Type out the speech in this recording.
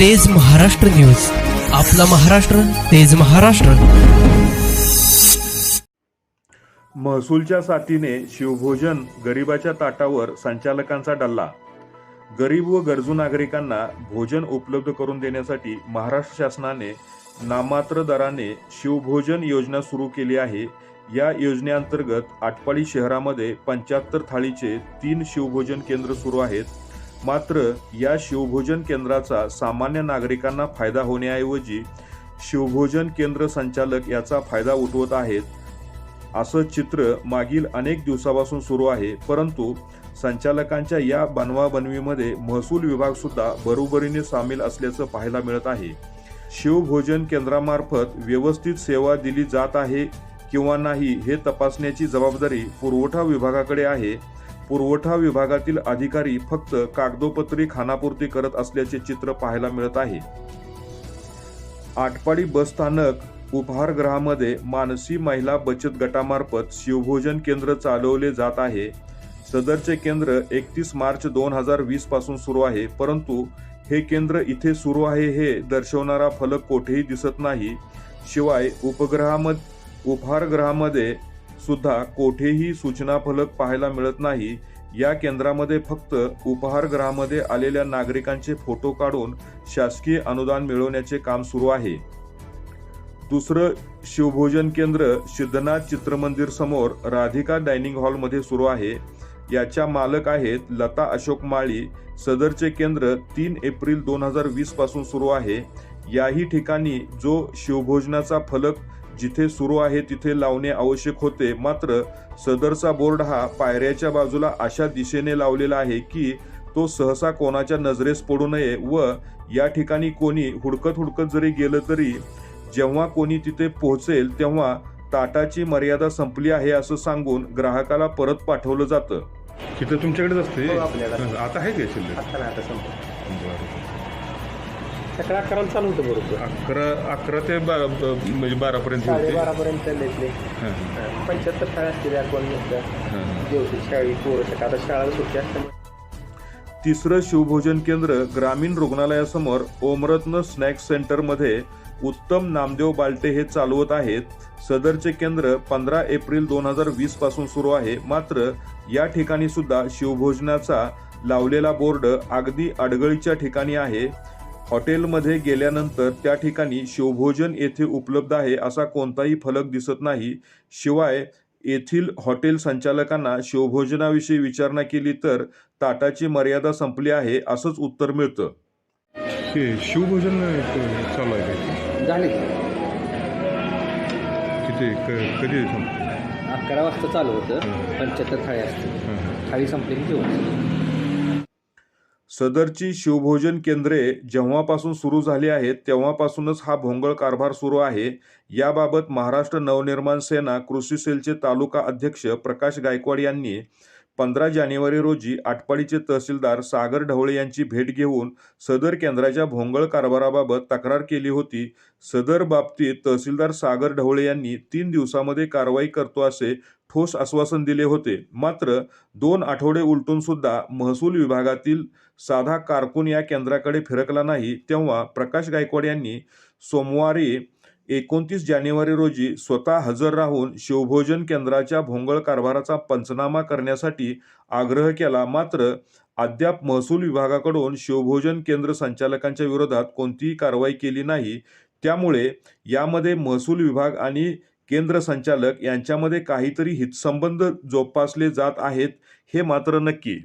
तेज महाराष्ट्र न्यूज. आपला महाराष्ट्र तेज महाराष्ट्र. महसूलच्या साथीने शिवभोजन गरिबाच्या ताटावर संचालकांचा डल्ला. गरीब व गरजू नागरिकांना भोजन उपलब्ध करून देण्यासाठी महाराष्ट्र शासनाने नामात्र दराने शिवभोजन योजना सुरू केली आहे. या योजनेअंतर्गत आटपाडी शहरामध्ये पंच्याहत्तर थाळीचे तीन शिवभोजन केंद्र सुरू आहेत. मात्र या शिवभोजन केंद्राचा सामान्य नागरिकांना फायदा होण्याऐवजी शिवभोजन केंद्र संचालक याचा फायदा उठवत आहेत असं चित्र मागील अनेक दिवसापासून सुरू आहे. परंतु संचालकांच्या या बनवाबनवीमध्ये महसूल विभाग सुद्धा बरोबरीने सामील असल्याचं पाहायला मिळत आहे. शिवभोजन केंद्रामार्फत व्यवस्थित सेवा दिली जात आहे किंवा नाही हे तपासण्याची जबाबदारी पुरवठा विभागाकडे आहे पुरवठा विभागातील अधिकारी फक्त कागदोपत्री खानापूर्ती करत असल्याचे चित्र पाहायला मिळत आहे. आटपाडी बसस्थानक उपहारगृहामध्ये मानसी महिला बचत गटामार्फत शिवभोजन केंद्र चालवले जात आहे. सदरचे केंद्र एकतीस मार्च दोन हजार वीसपासून सुरू आहे परंतु हे केंद्र इथे सुरू आहे हे दर्शवणारा फलक कोठेही दिसत नाही. शिवाय उपग्रहामध्ये उपहारगृहामध्ये सुद्धा कोठेही सूचना फलक पाहायला मिळत नाही. या केंद्रामध्ये फक्त उपहारगृहामध्ये आलेल्या नागरिकांचे फोटो काढून शासकीय अनुदान मिळवण्याचे काम सुरू आहे. दुसरं शिवभोजन केंद्र सिद्धनाथ चित्रमंदिर समोर राधिका डायनिंग हॉलमध्ये सुरू आहे. याच्या मालक आहेत लता अशोक माळी. सदरचे केंद्र तीन एप्रिल दोन हजार वीसपासून सुरू आहे. याही ठिकाणी जो शिवभोजनाचा फलक जिथे सुरू आहे तिथे लावणे आवश्यक होते. मात्र सदरचा बोर्ड हा पायऱ्याच्या बाजूला अशा दिशेने लावलेला आहे की तो सहसा कोणाच्या नजरेस पडू नये व या ठिकाणी कोणी हुडकत हुडकत जरी गेलं तरी जेव्हा कोणी तिथे पोहोचेल तेव्हा ताटाची मर्यादा संपली आहे असं सांगून ग्राहकाला परत पाठवलं जातं. तिथं तुमच्याकडेच असते? हो. हं, आता आहे का शिल्लक? सकाळी अकराला चालू होतं बरोबर. अकरा अकरा ते बारा ब- म्हणजे बारापर्यंत होते. साडेबारापर्यंत हं, हं, पंच्याहत्तर शाळा असतील हं. दिवशी शाळी पोरं सकाळ आता शाळा सुट्टी असल्यामुळे. तिसरं शिवभोजन केंद्र ग्रामीण रुग्णालयासमोर ओमरत्न स्नॅक्स सेंटरमध्ये उत्तम नामदेव बालटे हे चालवत आहेत. सदरचे केंद्र पंधरा एप्रिल दोन हजार वीसपासून सुरू आहे. मात्र या ठिकाणी सुद्धा शिवभोजनाचा लावलेला बोर्ड अगदी अडगळीच्या ठिकाणी आहे. हॉटेलमध्ये गेल्यानंतर त्या ठिकाणी शिवभोजन येथे उपलब्ध आहे असा कोणताही फलक दिसत नाही. शिवाय येथील हॉटेल संचालकांना शिवभोजनाविषयी विचारणा केली तर ताटाची मर्यादा संपली आहे असंच उत्तर मिळतं. ते शिवभोजन अ, चालू आहे का झाले किती क- कधी संपतं? अकरा वाजता चालू होतं. पंच्याहत्तर थाळी असते. थाळी संपली की जेवण. सदरची शिवभोजन केंद्रे जेव्हापासून सुरू झाली आहेत तेव्हापासूनच हा भोंगळ कारभार सुरू आहे. याबाबत महाराष्ट्र नवनिर्माण सेना कृषी सेलचे तालुका अध्यक्ष प्रकाश गायकवाड यांनी पंधरा जानेवारी रोजी आटपाडीचे तहसीलदार सागर ढवळे यांची भेट घेऊन सदर केंद्राच्या भोंगळ कारभाराबाबत तक्रार केली होती. सदर बाबतीत तहसीलदार सागर ढवळे यांनी तीन दिवसामध्ये कारवाई करतो असे ठोस आश्वासन दिले होते. मात्र दोन आठवडे उलटून सुद्धा महसूल विभागातील साधा कारकून या केंद्राकडे फिरकला नाही. तेव्हा प्रकाश गायकवाड यांनी सोमवारी एकोणतीस जानेवारी रोजी स्वतः हजर राहून शिवभोजन केंद्राच्या भोंगळ कारभाराचा पंचनामा करण्यासाठी आग्रह केला. मात्र अद्याप महसूल विभागाकडून शिवभोजन केंद्र संचालकांच्या विरोधात कोणतीही कारवाई केली नाही. त्यामुळे यामध्ये महसूल विभाग आणि केंद्र संचालक यांच्यामध्ये काहीतरी हितसंबंध जोपासले जात आहेत हे मात्र नक्की.